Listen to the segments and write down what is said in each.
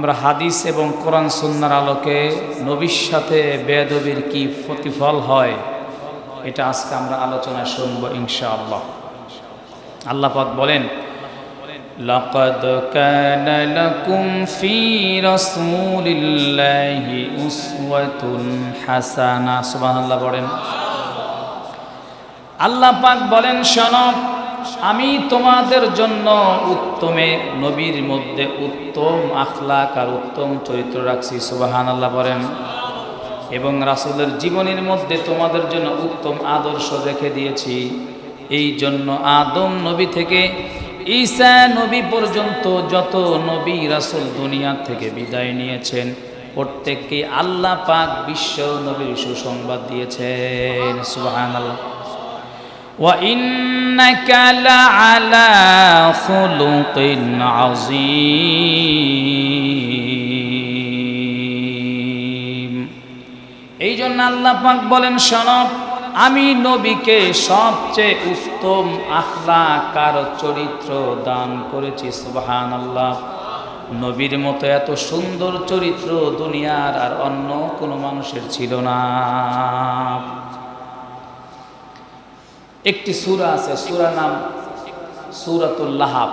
আমরা হাদিস এবং কোরআন সুন্নার আলোকে নবীর সাথে বেদবির কি প্রতিফল হয় এটা আজকে আমরা আলোচনায় শুনবো ইনশাআল্লাহ আল্লাহ পাক বলেন لقد كان لكم في رسول الله أسوة حسنة سبحان الله বলেন আল্লাহ পাক বলেন শোনো আমি তোমাদের জন্য উত্তমে নবীর মধ্যে উত্তম আখলাক আর উত্তম চরিত্র রাখছি সুবাহান আল্লাহ বলেন। এবং রাসুলের জীবনের মধ্যে তোমাদের জন্য উত্তম আদর্শ রেখে দিয়েছি। এই জন্য আদম নবী থেকে ঈসা নবী পর্যন্ত যত নবী রাসুল দুনিয়া থেকে বিদায় নিয়েছেন, প্রত্যেককে আল্লাহ পাক বিশ্ব নবীর সুসংবাদ দিয়েছেন সুবাহান আল্লাহ وإنك لعلى خلق عظيم এই জন্য আল্লাহ পাক বলেন সনব আমি নবীকে সবচেয়ে উত্তম আখলাকার চরিত্র দান করেছি সুবহান আল্লাহ নবীর মতো এত সুন্দর চরিত্র দুনিয়ার আর অন্য কোনো মানুষের ছিল না একটি সুরা আছে সুরা নাম সুরাতুল লাহাব।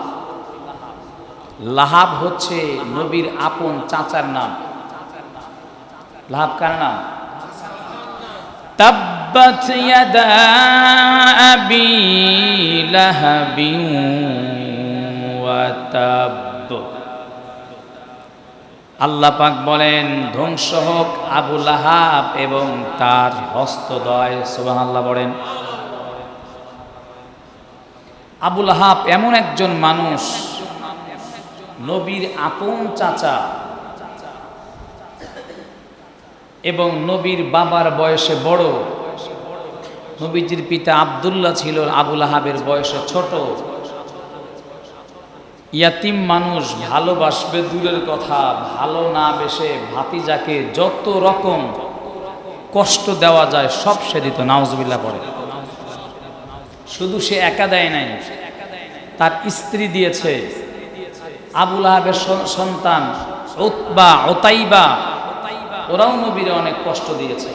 লাহাব হচ্ছে নবীর আপন চাচার নাম। লাহাব কার নাম? তাব্বাত ইয়াদা আবি লাহাবি ওয়া আল্লাহ পাক বলেন, ধ্বংস হোক আবু লাহাব এবং তার হস্তদয়, সুবহানাল্লাহ বলেন। আবুল হাব এমন একজন মানুষ, নবীর আপন চাচা এবং নবীর বাবার বয়সে বড়। নবীজির পিতা আবদুল্লাহ ছিল, আবুল আহাবের বয়সে ছোট। ইয়াতিম মানুষ ভালোবাসবে দূরের কথা, ভালো না বেসে ভাতিজাকে যত রকম কষ্ট দেওয়া যায় সব সে দিত নাউজবিল্লা পড়ে। শুধু সে একা দেয় নাই। তার স্ত্রী দিয়েছে আবুল আহাবের সন্তান ওতবা ওতাইবা। ওরাও নবীরে অনেক কষ্ট দিয়েছে।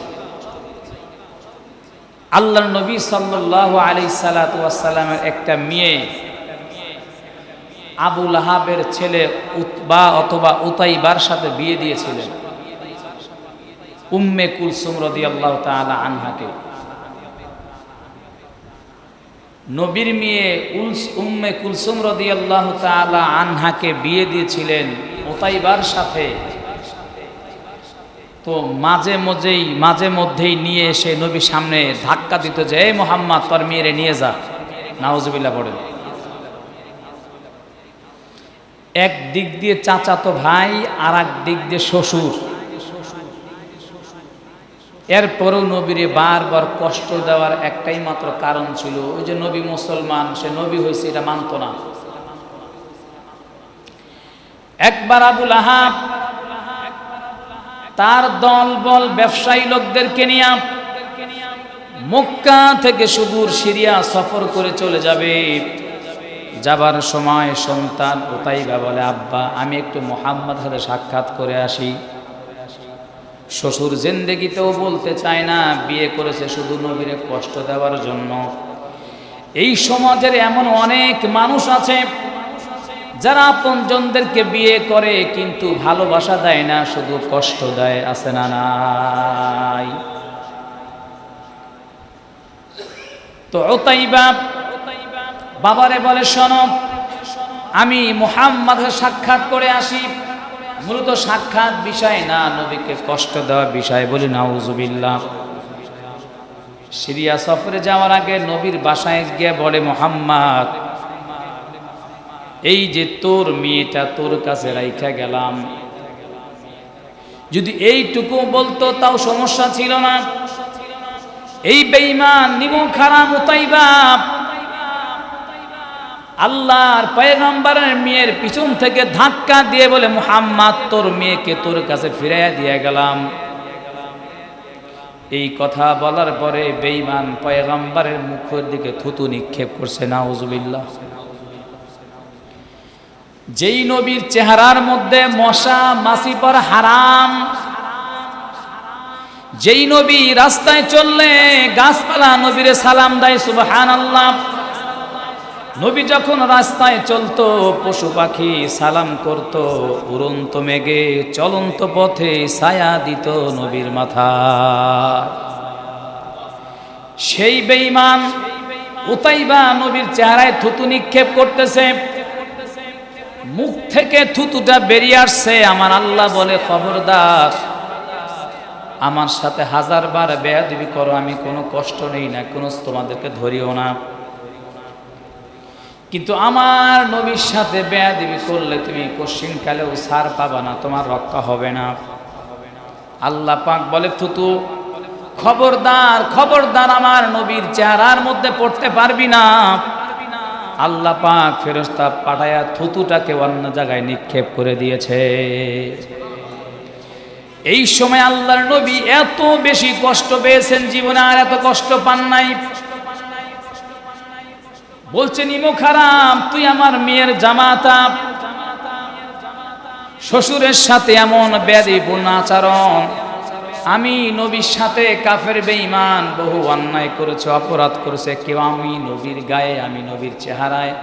আল্লাহ নবী সাল্লাহ আলি সালাতামের একটা মেয়ে আবুল আহাবের ছেলে উতবা অথবা উতাইবার সাথে বিয়ে দিয়েছিলেন। উম্মে কুলসুম রদি আল্লাহ তালা আনহাকে। নবীর মেয়ে উলস, উম্মে কুলসুম রদি আল্লাহ তালা আনহাকে বিয়ে দিয়েছিলেন ওতাইবার সাথে। তো মাঝে মধ্যেই মাঝে মধ্যেই নিয়ে এসে নবী সামনে ধাক্কা দিত যে, এই মোহাম্মদ, তোর মেয়েরে নিয়ে যা। নাওজবিল্লা পড়েন। এক দিক দিয়ে চাচাতো ভাই আর এক দিক দিয়ে শ্বশুর। এরপরেও নবীরে বারবার কষ্ট দেওয়ার একটাই মাত্র কারণ ছিল, ওই যে নবী মুসলমান, সে নবী হয়েছে, এটা মানত না। একবার আবুল আহাব তার দল বল ব্যবসায়ী লোকদেরকে নিয়ে মক্কা থেকে সুদূর সিরিয়া সফর করে চলে যাবে। যাবার সময় সন্তান ওতাইবা বলে, আব্বা, আমি একটু মোহাম্মদ সাথে সাক্ষাৎ করে আসি। শ্বশুর জেন্দেগিতেও বলতে চায় না, বিয়ে করেছে শুধু নবীরে কষ্ট দেওয়ার জন্য। এই সমাজের এমন অনেক মানুষ আছে, যারা আপনজনদেরকে বিয়ে করে কিন্তু ভালোবাসা দেয় না, শুধু কষ্ট দেয়, আছে না নাই। তো ওতাইবা বাবারে বলে সনব আমি মোহাম্মদ সাক্ষাৎ করে আসি। মূলত সাক্ষাৎ বিষয় না, নবীকে কষ্ট দেওয়া বিষয়, বলি নাউজুবিল্লাহ। সিরিয়া সফরে যাওয়ার আগে নবীর বাসায় গিয়ে বলে, মোহাম্মদ, এই যে তোর মেয়েটা তোর কাছে রাইখা গেলাম। যদি এইটুকু বলতো তাও সমস্যা ছিল না। এই বেইমান নিমু খারাপ উতাইবা আল্লাহর পয়গম্বরের মেয়ের পিছন থেকে ধাক্কা দিয়ে বলে, মুহাম্মদ, তোর মেয়েকে তোর কাছে ফিরাইয়া দিয়ে গেলাম। এই কথা বলার পরে বেঈমান পয়গম্বরের মুখের দিকে থুতু নিক্ষেপ করছে না নাউজুবিল্লাহ। যেই নবীর চেহারার মধ্যে মশা মাছি পর হারাম। যেই নবী রাস্তায় চললে গাছপালা নবীরে সালাম দেয় সুবহান আল্লাহ নবী যখন রাস্তায় চলতো, পশু পাখি সালাম করত, উড়ন্ত মেঘে চলন্ত পথে ছায়া দিত নবীর মাথা সেই বেঈমান উতাইবা নবীর চেহারায় থুতু নিক্ষেপ করতেছে। মুখ থেকে থুতুটা বেরিয়ে আসছে, আমার আল্লাহ বলে, খবরদার, আমার সাথে হাজার বার বেয়াদবি করো, আমি কোনো কষ্ট নেই না, কোনো তোমাদেরকে ধরিও না। কিন্তু আমার নবীর সাথে বেয়াদবি করলে তুমি কালেও সার পাবা না, তোমার রক্ষা হবে না। আল্লাহ পাক বলে, থুতু, খবরদার খবরদার আমার নবীর চেহারার মধ্যে পড়তে পারবি না। আল্লাহ পাক ফেরস্তা পাঠায়া থুতুটাকে অন্য জায়গায় নিক্ষেপ করে দিয়েছে। এই সময় আল্লাহর নবী এত বেশি কষ্ট পেয়েছেন জীবনে আর এত কষ্ট পান নাই। বলছেন ইমো খারাপ, তুই আমার মেয়ের জামাতা। শ্বশুরের সাথে এমন ব্যাধিপূর্ণ আচরণ। আমি নবীর সাথে কাফের, বেঈমান, বহু অন্যায় করেছে, অপরাধ করেছে। কেউ আমি নবীর গায়ে, আমি নবীর চেহারায়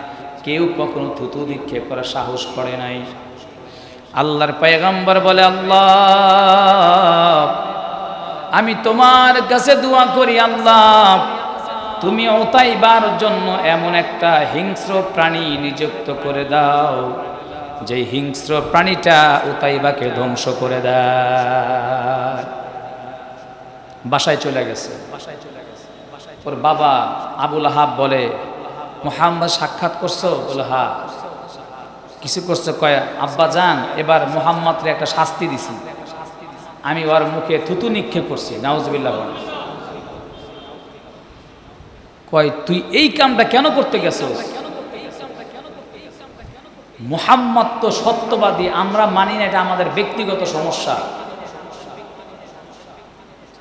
কেউ কখনো থুতু নিক্ষেপ করার সাহস করে নাই। আল্লাহর পয়গম্বর বলে, আল্লাহ, আমি তোমার কাছে দোয়া করি, আল্লাহ তুমি ওতাইবার জন্য এমন একটা হিংস্র প্রাণী নিযুক্ত করে দাও। যে হিংস্র প্রাণীটা উতাইবাকে ধ্বংস করে দেয়। বাসায় চলে গেছে। ওর বাবা আবুল আহাব বলে, মোহাম্মদ সাক্ষাৎ করছ? বলে হা কিছু করছে? কয়, আব্বা যান এবার মোহাম্মদরে একটা শাস্তি দিছি। আমি ওর মুখে থুতু নিক্ষেপ করছি। নাউজবিল্লা বলে কয়, তুই এই কামটা কেন করতে গেছস? মুহাম্মদ তো সত্যবাদী, আমরা মানি না, এটা আমাদের ব্যক্তিগত সমস্যা।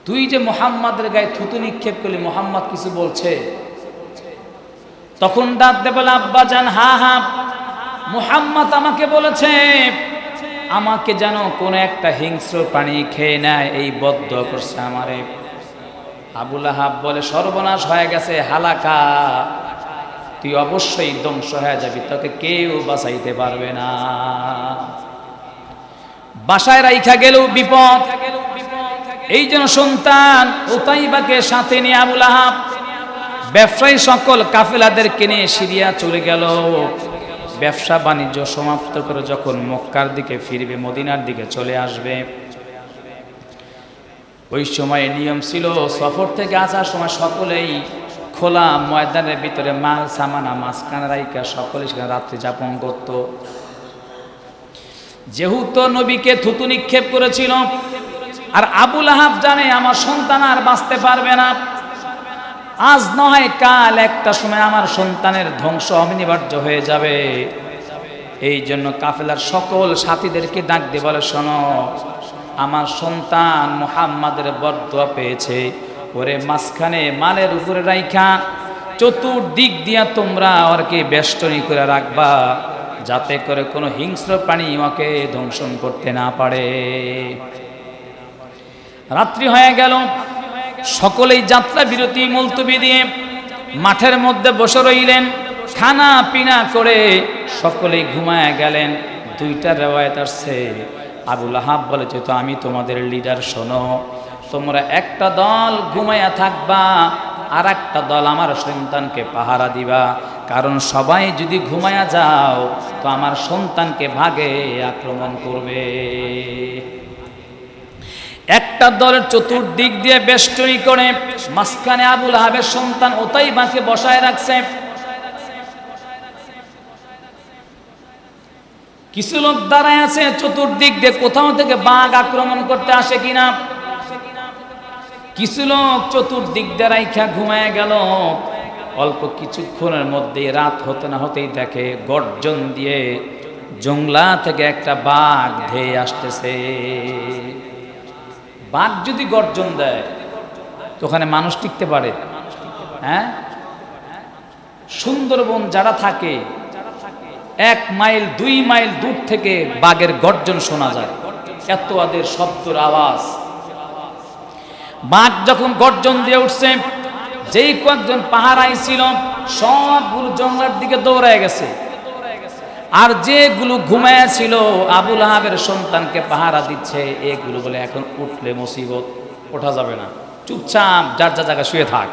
তুই যে মোহাম্মদের গায়ে থুতু নিক্ষেপ করলি, মোহাম্মদ কিছু বলছে? তখন দাঁত দে, বলে, আব্বা যান হা হা, মুহাম্মদ আমাকে বলেছে, আমাকে যেন কোন একটা হিংস্র প্রাণী খেয়ে নেয়, এই বদ্ধ করছে আমারে। আবুল আহাব বলে, সর্বনাশ হয়ে গেছে, হালাকা। তুই অবশ্যই ধ্বংস হয়ে যাবি, তোকে কেউ বাঁচাইতে পারবে না। বাসায় রাইখা গেলেও বিপদ। এই জন্য সন্তান ওতাইবাকে সাথে নিয়ে আবুল আহাব ব্যবসায়ী সকল কাফেলাদেরকে নিয়ে সিরিয়া চলে গেল। ব্যবসা বাণিজ্য সমাপ্ত করে যখন মক্কার দিকে ফিরবে, মদিনার দিকে চলে আসবে। ওই সময় নিয়ম ছিল সফর থেকে আসার সময় সকলেই খোলা ময়দানের ভিতরে মাল, সামানা মাঝখানে রাইকা সকলে সেখানে রাত্রি যাপন করত। যেহেতু নবীকে থুতু নিক্ষেপ করেছিল। আর আবুল আহাব জানে আমার সন্তান আর বাঁচতে পারবে না। আজ নয়, কাল একটা সময় আমার সন্তানের ধ্বংস অনিবার্য হয়ে যাবে। এই জন্য কাফেলার সকল সাথীদেরকে ডাক দিয়ে বলে, শোনো আমার সন্তান মোহাম্মদের বরদোয়া পেয়েছে। ওরে মাঝখানে মালের উপরে রাইখা, চতুর্দিক দিয়া তোমরা ওরকে বেষ্টনী করে রাখবা, যাতে করে কোনো হিংস্র প্রাণী ওকে ধ্বংসন করতে না পারে। রাত্রি হয়ে গেল, সকলেই যাত্রা বিরতি মুলতবি দিয়ে মাঠের মধ্যে বসে রইলেন। খানা পিনা করে সকলেই ঘুমায় গেলেন, দুইটা রেওয়ায়ত আসছে। আবুল আহাব বলে যেহেতু আমি তোমাদের লিডার শোনো, তোমরা একটা দল ঘুমাইয়া থাকবা আর একটা দল আমার সন্তানকে পাহারা দিবা। কারণ সবাই যদি ঘুমায়া যাও, তো আমার সন্তানকে ভাগে আক্রমণ করবে। একটা দলের চতুর্দিক দিয়ে বেষ্টনী করে মাঝখানে আবুল আহাবের সন্তান ওতাই বাঁকে বসায় রাখছে। কিছু লোক দাঁড়ায় আছে, চতুর্দিক দিয়ে কোথাও থেকে বাঘ আক্রমণ করতে আসে কিনা? কিছু লোক চতুর্দিক দিয়ে ঘুমায় গেল। অল্প কিছুক্ষণের মধ্যে রাত হতে না হতেই দেখে গর্জন দিয়ে জংলা থেকে একটা বাঘ ধেয়ে আসতেছে। বাঘ যদি গর্জন দেয়, তো ওখানে মানুষ টিকতে পারে। হ্যাঁ? সুন্দরবন যারা থাকে এক মাইল, দুই মাইল দূর থেকে বাঘের গর্জন শোনা যায়। এত আদের শব্দর আওয়াজ। বাঘ যখন গর্জন দিয়ে উঠছে, যেই কয়েকজন পাহারাই ছিল, সবগুলো জঙ্গলের দিকে দৌড়ায় গেছে। আর যেগুলো ঘুমায় ছিল আবুল আহাবের সন্তানকে পাহারা দিচ্ছে, এগুলো বলে এখন উঠলে মুসিবত, ওঠা যাবে না। চুপচাপ, যার যা জায়গা শুয়ে থাক।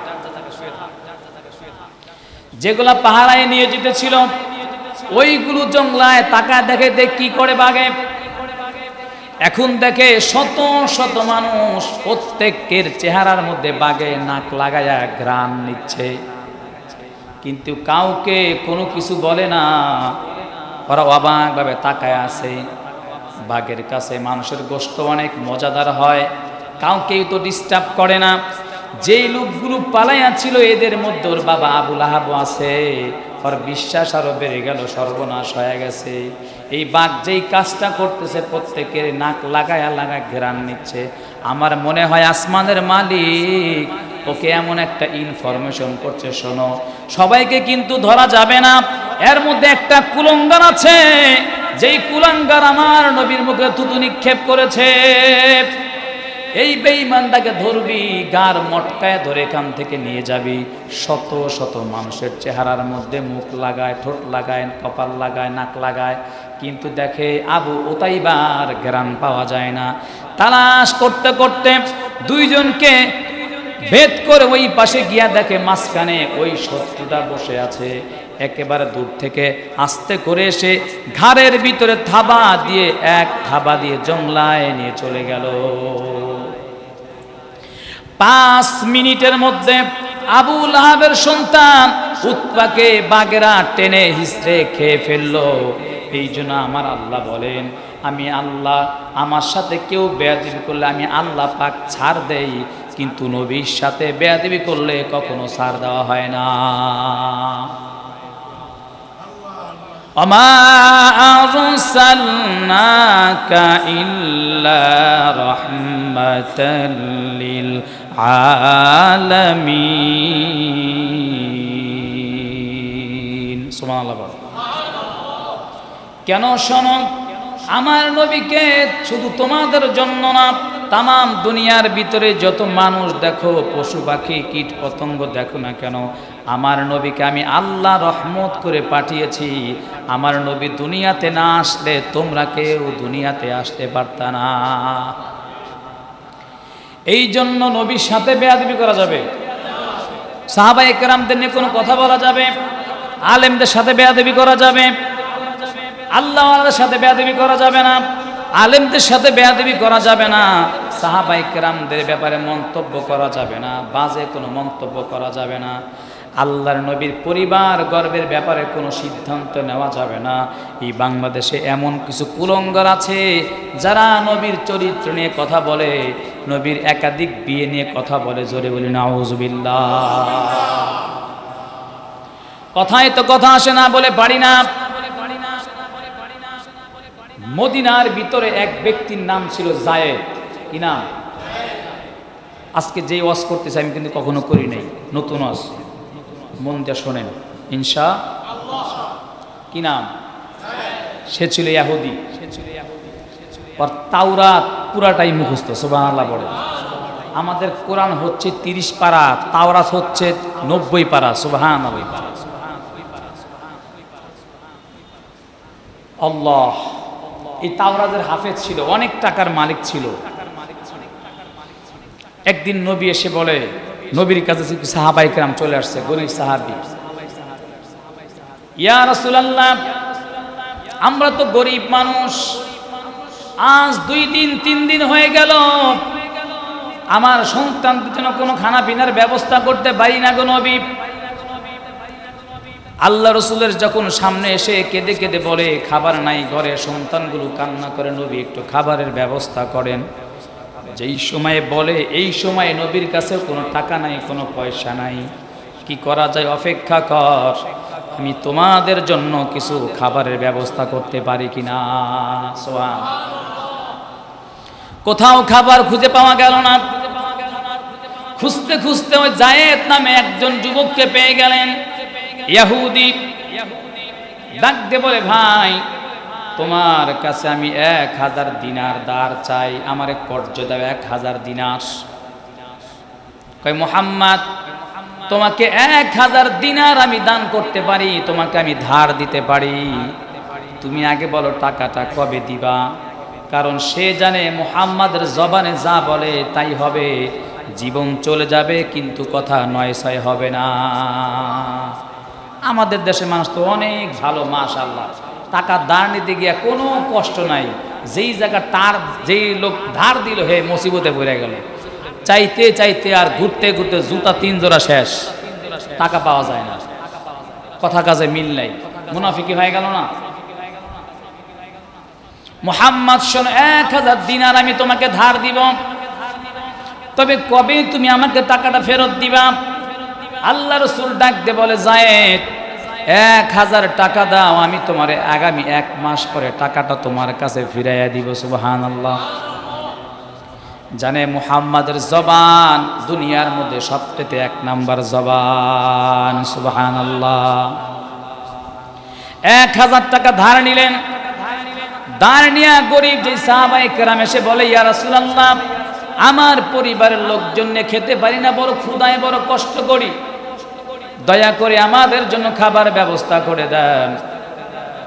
যেগুলা পাহারায় নিয়ে যেতেছিল ওইগুলো জঙ্গলায় তাকা দেখে দেখ কি করে বাগে এখন দেখে শত শত মানুষ প্রত্যেকের চেহারার মধ্যে বাগে নাক লাগায়া গ্রাম নিচ্ছে। কিন্তু কাউকে কোনো কিছু বলে না। ওরা অবাকভাবে তাকায় আছে। বাঘের কাছে মানুষের গোস্ত অনেক মজাদার হয়। কাউকেই তো ডিস্টার্ব করে না। যেই লোকগুলো পালাইয়া ছিল এদের মধ্যে ওর বাবা আবুল আহাবু আছে। ওর বিশ্বাস আরও বেড়ে গেল, সর্বনাশ হয়ে গেছে। এই বাঘ যেই কাজটা করতেছে, প্রত্যেকের নাক লাগায়া লাগায় ঘেরান নিচ্ছে। আমার মনে হয় আসমানের মালিক ওকে এমন একটা ইনফরমেশন করছে, শোনো। সবাইকে কিন্তু ধরা যাবে না। এর মধ্যে একটা কুলঙ্গার আছে। যেই কুলাঙ্গার আমার নবীর মুখে থুতু নিক্ষেপ করেছে। এই বেঈমানটাকে ধরবি, গার মটকায় ধরে এখান থেকে নিয়ে যাবি। শত শত মানুষের চেহারার মধ্যে মুখ লাগায়, ঠোঁট লাগায়, কপাল লাগায়, নাক লাগায়। কিন্তু দেখে আবু ওতাইবার গ্রাম পাওয়া যায় না। তালাশ করতে করতে দুইজনকে ভেদ করে ওই পাশে গিয়া দেখে মাঝখানে ওই শত্রুটা বসে আছে। একেবারে দূর থেকে আস্তে করে এসে ঘাড়ের ভিতরে থাবা দিয়ে এক থাবা দিয়ে জংলায় নিয়ে চলে গেল। পাঁচ মিনিটের মধ্যে আবুল লাহাবের সন্তান উৎপাকে বাগেরা টেনে হিসড়ে খেয়ে ফেলল। এই জন্য আমার আল্লাহ বলেন, আমি আল্লাহ, আমার সাথে কেউ বেয়াদিবি করলে আমি আল্লাহ পাক ছাড় দেই, কিন্তু নবীর সাথে বেয়াদিবি করলে কখনো ছাড় দেওয়া হয় না। وما أرسلناك إلا رحمة للعالمين سبحان الله কেন শোনো আমার নবীকে শুধু তোমাদের জন্য না তাম দুনিয়ার ভিতরে যত মানুষ দেখো পশু পাখি কীট পতঙ্গ দেখো না কেন আমার নবীকে আমি আল্লাহ রহমত করে পাঠিয়েছি। আমার নবী দুনিয়াতে না আসলে তোমরা কেউ দুনিয়াতে আসতে পারত না। এই জন্য নবীর সাথে বেয়াদবি করা যাবে। সাহাবা একরামদের নিয়ে কোনো কথা বলা যাবে। আলেমদের সাথে বেয়াদবি করা যাবে। আল্লাহর সাথে বেয়াদবি করা যাবে না। আলেমদের সাথে বেয়াদবি করা যাবে না। সাহাবাই কেরামদের ব্যাপারে মন্তব্য করা যাবে না। বাজে কোনো মন্তব্য করা যাবে না। আল্লাহর নবীর পরিবার গর্বের ব্যাপারে কোনো সিদ্ধান্ত নেওয়া যাবে না। এই বাংলাদেশে এমন কিছু কুলঙ্গর আছে যারা নবীর চরিত্র নিয়ে কথা বলে, নবীর একাধিক বিয়ে নিয়ে কথা বলে, জোরে বলি না নাউজবিল্লা কথায় তো কথা আসে না বলে পারি না। মদিনার ভিতরে এক ব্যক্তির নাম ছিল জায়েদ। কি নাম? আজকে যেই ওয়াজ করতেছে আমি কিন্তু কখনো করি নাই, নতুন ওয়াজ। মন দিয়ে শোনেন। ইনশা কি নাম? সে ছিল ইয়াহুদি। আর তাওরাত পুরাটাই মুখস্থ, সুবহানাল্লাহ বলে। আমাদের কোরআন হচ্ছে তিরিশ পারা, তাওরাত হচ্ছে নব্বই পারা সুবাহান আল্লাহ, এই তাওরাজের হাফেজ ছিল, অনেক টাকার মালিক ছিল। একদিন নবী এসে বলে নবীর কাছে সাহাবাই কেরাম চলে আসছে? গরিব সাহাবি। ইয়া আমরা তো গরিব মানুষ। আজ দুই দিন, তিন দিন হয়ে গেল। আমার সন্তানদের জন্য কোনো খানা পিনার ব্যবস্থা করতে পারি না গো আল্লাহ রসুলের যখন সামনে এসে কেঁদে কেঁদে বলে, খাবার নাই ঘরে, সন্তানগুলো কান্না করে নবী, একটু খাবারের ব্যবস্থা করেন। যেই সময়ে বলে, এই সময়ে নবীর কাছে কোনো টাকা নাই, কোনো পয়সা নাই। কি করা যায়? অপেক্ষা কর। আমি তোমাদের জন্য কিছু খাবারের ব্যবস্থা করতে পারি কি না কোথাও খাবার খুঁজে পাওয়া গেল না। খুঁজতে খুঁজতে ওই জায়েদ নামে একজন যুবককে পেয়ে গেলেন। ইয়াহুদি। ডাক দে বলে, ভাই তোমার কাছে আমি এক হাজার দিনার দার চাই, আমার এক কর্য দাও এক হাজার দিনার। কই মোহাম্মদ, তোমাকে এক হাজার দিনার আমি দান করতে পারি, তোমাকে আমি ধার দিতে পারি। তুমি আগে বলো, টাকাটা কবে দিবা? কারণ সে জানে মোহাম্মদের জবানে যা বলে তাই হবে। জীবন চলে যাবে, কিন্তু কথা নয় ছয় হবে না। আমাদের দেশে মানুষ তো অনেক ভালো মাশাল্লাহ টাকা ধার নিতে গিয়া কোনো কষ্ট নাই। যেই জায়গা তার, যেই লোক ধার দিল, হে মুসিবতে পড়ে গেল। চাইতে চাইতে আর ঘুরতে ঘুরতে জুতা তিন জোড়া শেষ। টাকা পাওয়া যায় না। কথা কাজে মিল নাই। মুনাফিকি হয়ে গেল না। মোহাম্মদ শোন, এক হাজার দিনার আমি তোমাকে ধার দিব। তবে কবে তুমি আমাকে টাকাটা ফেরত দিবা? আল্লাহ রসুল ডাকতে বলে, জায়েদ এক হাজার টাকা দাও, আমি তোমার আগামী এক মাস পরে টাকাটা তোমার কাছে ফিরাইয়া দিব সুবাহান আল্লাহ জানে মুহাম্মাদের জবান, দুনিয়ার মধ্যে সবচেয়ে এক নাম্বার জবান সুবাহান আল্লাহ এক হাজার টাকা ধার নিলেন। ধার নিয়া গরিব যে সাহাবাই কেরাম এসে বলে, ইয়া রাসূলুল্লাহ, আমার পরিবারের লোকজন খেতে পারি না, বড় ক্ষুদায় বড় কষ্ট করি। দয়া করে আমাদের জন্য খাবার ব্যবস্থা করে দেন।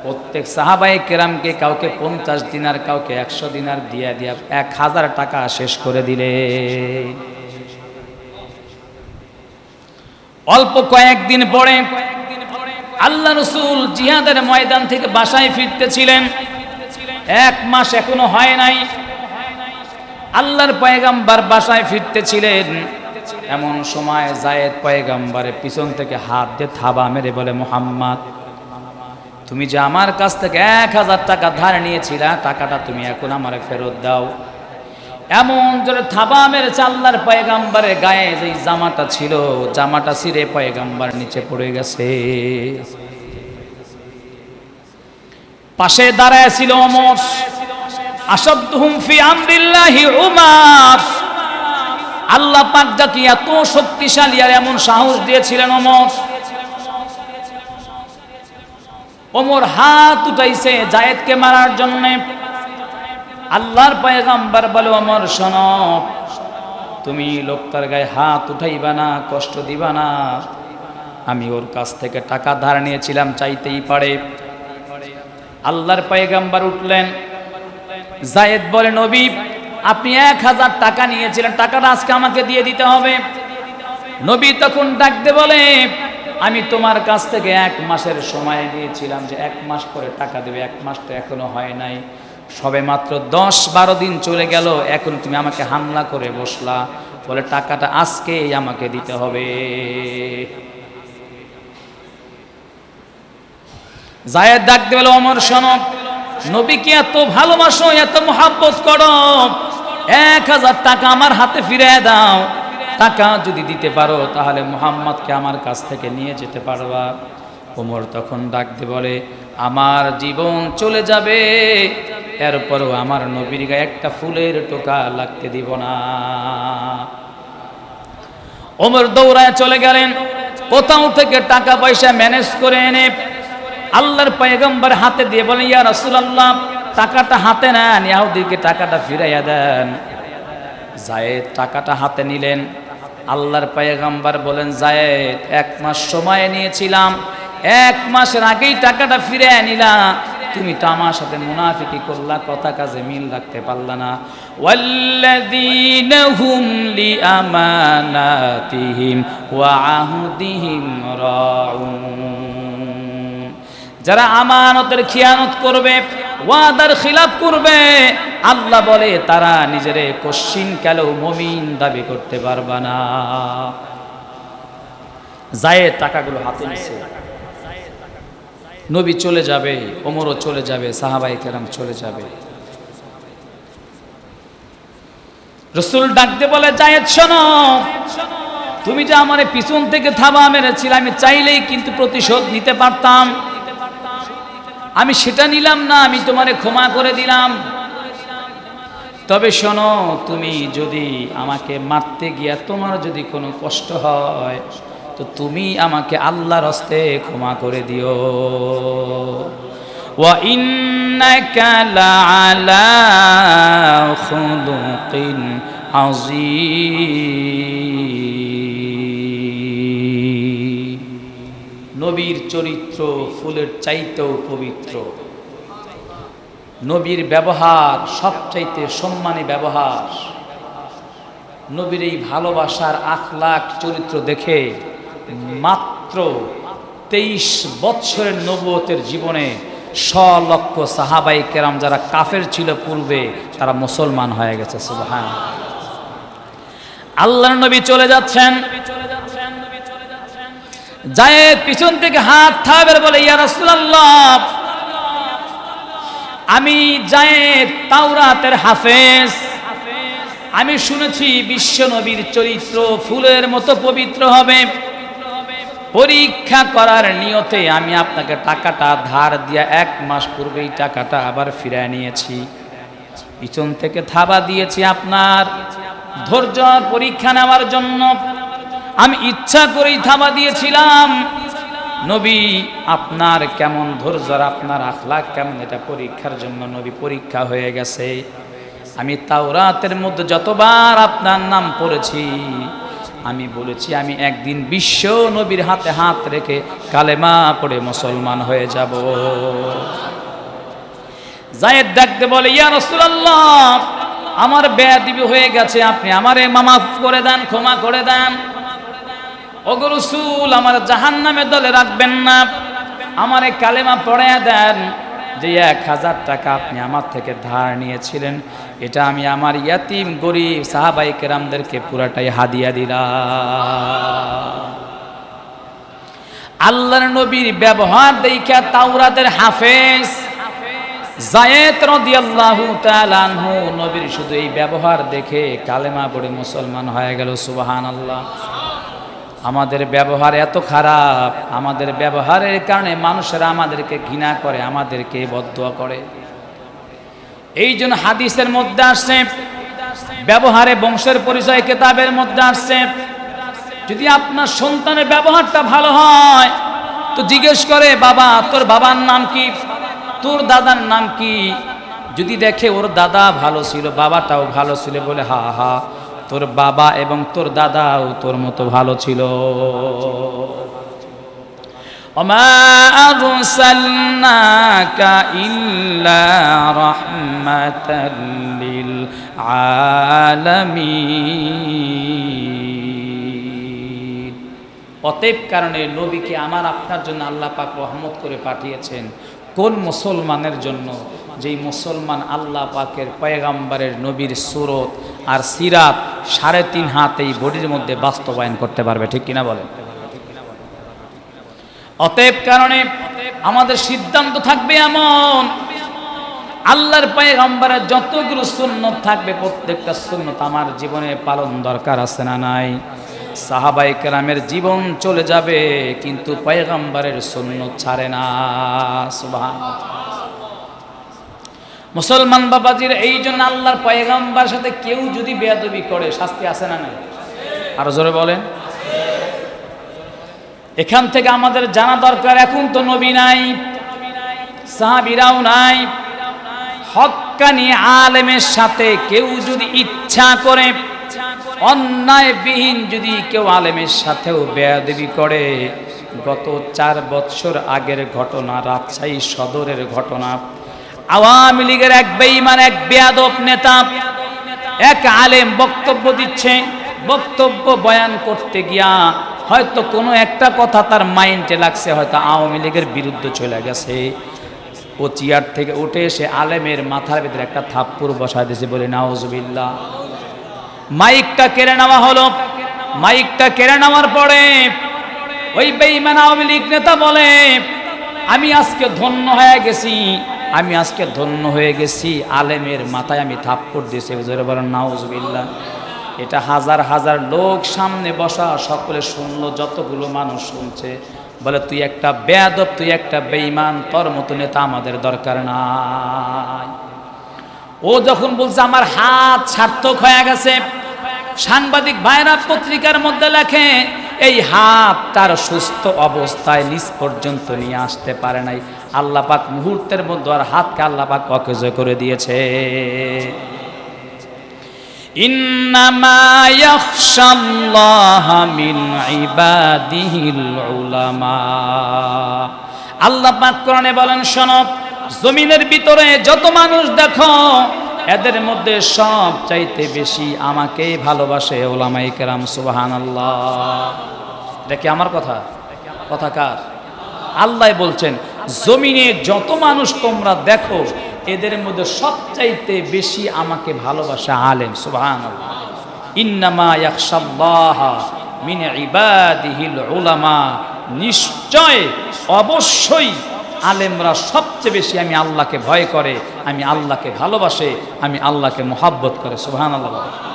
প্রত্যেক সাহাবাই কেরামকে কাউকে পঞ্চাশ দিনার, কাউকে একশো দিনার দিয়া দিয়া এক হাজার টাকা শেষ করে দিলে। অল্প কয়েকদিন পরে আল্লাহ রসুল জিহাদের ময়দান থেকে বাসায় ফিরতেছিলেন। এক মাস এখনও হয় নাই। আল্লাহর পয়গাম্বার বাসায় ফিরতেছিলেন। এমন সময় জায়েদ পয়গাম্বারের পিছন থেকে হাত দিয়ে থাবা মেরে বলে, মোহাম্মদ, তুমি যে আমার কাছ থেকে এক হাজার টাকা ধার নিয়েছিলা, টাকাটা তুমি এখন আমার ফেরত দাও। এমন জোরে থাবা মেরেছে আল্লাহর পয়গাম্বারের গায়ে যে জামাটা ছিল, জামাটা ছিঁড়ে পয়গাম্বার নিচে পড়ে গেছে। পাশে দাঁড়ায় ছিল অমর আসাদহুম ফি আমরিল্লাহি উমার। আল্লাহ পাক যাকে এত শক্তিশালী আর এমন সাহস দিয়েছিলেন অমর ওমর হাত উঠাইছে জায়েদকে মারার জন্য। আল্লাহর পয়গাম্বার বলে অমর শোন, তুমি লোকটার গায়ে হাত উঠাইবা না, কষ্ট দিবা না। আমি ওর কাছ থেকে টাকা ধার নিয়েছিলাম, চাইতেই পারে। আল্লাহর পয়গাম্বার উঠলেন। জায়েদ বলে, নবী আপনি এক হাজার টাকা নিয়েছিলেন, টাকাটা আজকে আমাকে দিয়ে দিতে হবে। নবী তখন ডাকতে বলে, আমি তোমার কাছ থেকে এক মাসের সময় দিয়েছিলাম যে এক মাস পরে টাকা দেবে, এক মাস তো এখনও হয় নাই। সবে মাত্র দশ বারো দিন চলে গেল, এখন তুমি আমাকে হামলা করে বসলা। বলে, টাকাটা আজকেই আমাকে দিতে হবে। জায়েদ ডাকতে বলে অমর সনক নবীকে এত ভালোবাসো, এত মহাব্বত করো এক হাজার টাকা আমার হাতে ফিরে দাও। টাকা যদি দিতে পারো, তাহলে মোহাম্মদকে আমার কাছ থেকে নিয়ে যেতে পারবা। ওমর তখন ডাকতে বলে, আমার জীবন চলে যাবে। এরপরও আমার নবীর গায়ে একটা ফুলের টোকা লাগতে দিব না। ওমর দৌড়ায় চলে গেলেন। কোথাও থেকে টাকা পয়সা ম্যানেজ করে এনে আল্লাহর পয়গম্বর হাতে দিয়ে বলেন, ইয়া রাসূলুল্লাহ টাকাটা হাতে নেন, ইয়াহুদিকে টাকাটা ফিরাইয়া দেন। জায়েদ টাকাটা হাতে নিলেন। আল্লাহর পয়গম্বর বলেন, জায়েদ, এক মাস সময় নিয়েছিলাম, এক মাসের আগেই টাকাটা ফিরে নিলা। তুমি তো আমার সাথে মুনাফিকি করলা, কথা কাজে মিল রাখতে পারলা না। ওয়াল্লাযীনা ওয়া আহদিহিম রাউন। যারা আমানতের খিয়ানত করবে, ওয়াদার খিলাফ করবে, আল্লাহ বলে, তারা নিজেরে কশ্চিন কালেও মমিন দাবি করতে পারবে না। যায় টাকাগুলো হাতে নিছে। নবী চলে যাবে, ওমরও চলে যাবে সাহাবাই কেরাম চলে যাবে। রসুল ডাকতে বলে, জায়েদ, শোনো, তুমি যে আমার পিছন থেকে থাবা মেরেছিলে, আমি চাইলেই কিন্তু প্রতিশোধ নিতে পারতাম। আমি সেটা নিলাম না, আমি তোমারে ক্ষমা করে দিলাম। তবে শোনো, তুমি যদি আমাকে মারতে গিয়া তোমার যদি কোনো কষ্ট হয়, তো তুমি আমাকে আল্লাহর হস্তে ক্ষমা করে দিও। ওয়া নবীর চরিত্র ফুলের চাইতেও পবিত্র। নবীর ব্যবহার সবচাইতে সম্মানী ব্যবহার। নবীর এই ভালোবাসার আখলাখ চরিত্র দেখে মাত্র তেইশ বৎসরের নবতের জীবনে শ লক্ষ সাহাবাই কেরাম যারা কাফের ছিল পূর্বে, তারা মুসলমান হয়ে গেছে, সুবহান। আল্লাহর নবী চলে যাচ্ছেন। জায়েদ পিছন থেকে হাত থাবের বলে, ইয়া রাসূলুল্লাহ, আমি জায়েদ তাওরাতের হাফেজ। আমি শুনেছি বিশ্ব নবীর চরিত্র ফুলের মতো পবিত্র হবে। পরীক্ষা করার নিয়তে আমি আপনাকে টাকাটা ধার দিয়া এক মাস পূর্বেই টাকাটা আবার ফিরায় নিয়েছি। পিছন থেকে থাবা দিয়েছি আপনার। ধৈর্য পরীক্ষা নেওয়ার জন্য আমি ইচ্ছা করেই থামা দিয়েছিলাম। নবী, আপনার কেমন ধৈর্য আপনার আখলাক কেমন? এটা পরীক্ষার জন্য নবী পরীক্ষা হয়ে গেছে। আমি তাওরাতের মধ্যে যতবার আপনার নাম পড়েছি, আমি বলেছি, আমি একদিন বিশ্ব নবীর হাতে হাত রেখে কালেমা পড়ে মুসলমান হয়ে যাব। জায়েদ ডাকতে বলে, ইয়া রাসূলুল্লাহ, আমার বেয়াদিবি হয়ে গেছে। আপনি আমারে মামাফ করে দেন, ক্ষমা করে দেন। ওগো রসুল, আমার জাহান্নামের দলে রাখবেন না। আমারে কালেমা পড়ে দেন যে এক হাজার টাকা আপনি আমার থেকে ধার নিয়েছিলেন। এটা আমি আমার ইয়াতিম, গরিব সাহাবাই কেরামদেরকে পুরাটাই হাদিয়া দিলাম। আল্লাহর নবীর ব্যবহার দেখা তাওরাতের হাফেজ জায়েদ রাদিয়াল্লাহু তাআলা আনহু, নবীর শুধু এই ব্যবহার দেখে কালেমা পড়ে মুসলমান হয়ে গেল, সুবহানাল্লাহ। আমাদের ব্যবহার এত খারাপ, আমাদের ব্যবহারের কারণে মানুষেরা আমাদেরকে ঘৃণা করে, আমাদেরকে বদুয়া করে। এই জন্য হাদিসের মধ্যে আসছে, ব্যবহারে বংশের পরিচয় কেতাবের মধ্যে আসছে, যদি আপনার সন্তানের ব্যবহারটা ভালো হয়, তো জিজ্ঞেস করে, বাবা, তোর বাবার নাম কি? তোর দাদার নাম কি? যদি দেখে, ওর দাদা ভালো ছিল, বাবাটাও ভালো ছিল, বলে, হা হা তোর বাবা এবং তোর দাদাও তোর মতো ভালো ছিল وما أرسلناك إلا رحمة للعالمين অতএব কারণে নবীকে আমার আপনার জন্য আল্লাহ পাক রহমত করে পাঠিয়েছেন কোন মুসলমানের জন্য যেই মুসলমান আল্লাহ পাকের পয়গাম্বারের নবীর সুরত আর সিরাত সাড়ে তিন হাত এই বডির মধ্যে বাস্তবায়ন করতে পারবে, ঠিক কিনা বলেন? অতএব কারণে আমাদের সিদ্ধান্ত থাকবে এমন, আল্লাহর পয়গাম্বারের যতগুলো সুন্নত থাকবে, প্রত্যেকটা সুন্নত আমার জীবনে পালন দরকার আছে না নাই? সাহাবাই কেরামের জীবন চলে যাবে, কিন্তু পয়গাম্বারের সুন্নত ছাড়ে না সুবহান মুসলমান বাবাজির এই জন্য আল্লাহর পয়গাম্বার সাথে কেউ যদি বেয়াদবি করে, শাস্তি আছে না নাই? আরও জোরে বলেন। এখান থেকে আমাদের জানা দরকার, এখন তো নবী নাই, সাহাবিরাও নাই। হক্কানি আলেমের সাথে কেউ যদি ইচ্ছা করে, অন্যায়বিহীন যদি কেউ আলেমের সাথেও বেয়াদবি করে, গত চার বৎসর আগের ঘটনা, রাজশাহী সদরের ঘটনা আওয়ামী লীগের এক বেঈমান, এক বেয়াদব নেতা, এক আলেম বক্তব্য দিচ্ছে, বক্তব্য বয়ান করতে গিয়া হয়তো কোনো একটা কথা তার মাইন্ডে লাগছে, হয়তো আওয়ামী লীগের বিরুদ্ধে চলে গেছে। ও চেয়ার থেকে উঠে এসে আলেমের মাথার ভিতরে একটা থাপ্পুর বসায় দিয়েছে, বলে নাওজবিল্লা মাইকটা কেড়ে নেওয়া হলো। মাইকটা কেড়ে নেওয়ার পরে ওই বেঈমান আওয়ামী লীগ নেতা বলে, আমি আজকে ধন্য হয়ে গেছি। আমি আজকে ধন্য হয়ে গেছি, আলেমের মাথায় আমি থাপ্পড় দিয়েছি, হুজুরে বলেন নাউজবিল্লা এটা হাজার হাজার লোক সামনে বসা, সকলে শুনলো, যতগুলো মানুষ শুনছে। বলে, তুই একটা বেয়াদব, তুই একটা বেঈমান, তোর মতো নেতা আমাদের দরকার নাই। ও যখন বলছে, আমার হাত সার্থক হয়ে গেছে। সাংবাদিক ভাইরা পত্রিকার মধ্যে লেখে এই হাত তার সুস্থ অবস্থায় নিচ পর্যন্ত নিয়ে আসতে পারে নাই। আল্লাহ পাক মুহূর্তের মধ্যে আর হাতকে আল্লাহ পাক অকেজ করে দিয়েছে। উলামা। আল্লাহ পাক কোরআনে বলেন, শোনো, জমিনের ভিতরে যত মানুষ দেখো এদের মধ্যে সব চাইতে বেশি আমাকে ভালোবাসে ওলামাই কেরাম সুবাহান আল্লাহ এটা কি আমার কথা? কথা কার? আল্লাহ বলছেন, জমিনে যত মানুষ তোমরা দেখো, এদের মধ্যে সবচাইতে বেশি আমাকে ভালোবাসা আলেম সুবাহান ইন্নামা ইয়াখশাল্লাহা মিন ইবাদিহিল উলামা। নিশ্চয়, অবশ্যই আলেমরা সবচেয়ে বেশি আমি আল্লাহকে ভয় করে, আমি আল্লাহকে ভালোবাসে, আমি আল্লাহকে মোহাব্বত করে। সুবহানাল্লাহ